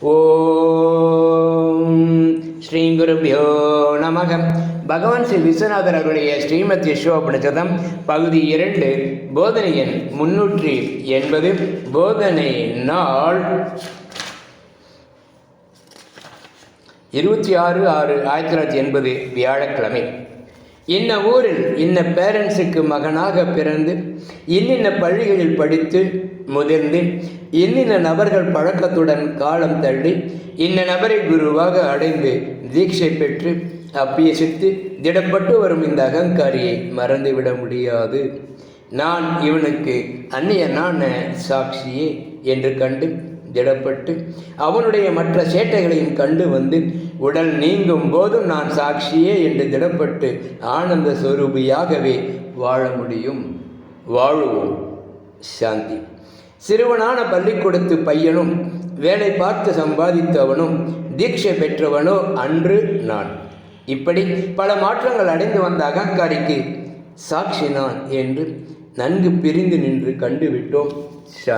ஓம். ஸ்ரீ குருபியோ நமக. பகவான் ஸ்ரீ விஸ்வநாதர் அவருடைய ஸ்ரீமத் யசோபனிஷதம் பகுதி இரண்டு போதனை எண் முன்னூற்றி எண்பது போதனை நாள். இருபத்தி ஆறு ஆறு ஆயிரத்தி தொள்ளாயிரத்தி எண்பது வியாழக்கிழமை. இன்ன ஊரில் இன்ன பேரண்ட்ஸுக்கு மகனாக பிறந்து இன்னின்ன பள்ளிகளில் படித்து முதிர்ந்து இன்னின்ன நபர்கள் பழக்கத்துடன் காலம் தள்ளி இன்ன நபரை குருவாக அடைந்து தீட்சை பெற்று அப்பியசித்து திடப்பட்டு வரும் இந்த அகங்காரியை மறந்துவிட முடியாது. நான் இவனுக்கு அந்நியனான சாட்சியே என்று கண்டு திடப்பட்டு அவனுடைய மற்ற சேட்டைகளையும் கண்டு வந்து உடல் நீங்கும் போதும் நான் சாட்சியே என்று திடப்பட்டு ஆனந்த சுரூபியாகவே வாழ முடியும். வாழுவோம். சாந்தி. சிறுவனான பள்ளிக்கூடத்து பையனும் வேலை பார்த்து சம்பாதித்தவனும் தீட்சை பெற்றவனோ அன்று நான். இப்படி பல மாற்றங்கள் அடைந்து வந்த அகங்காரிக்கு சாட்சி நான் என்று நன்கு பிரிந்து நின்று கண்டுவிட்டோம். சா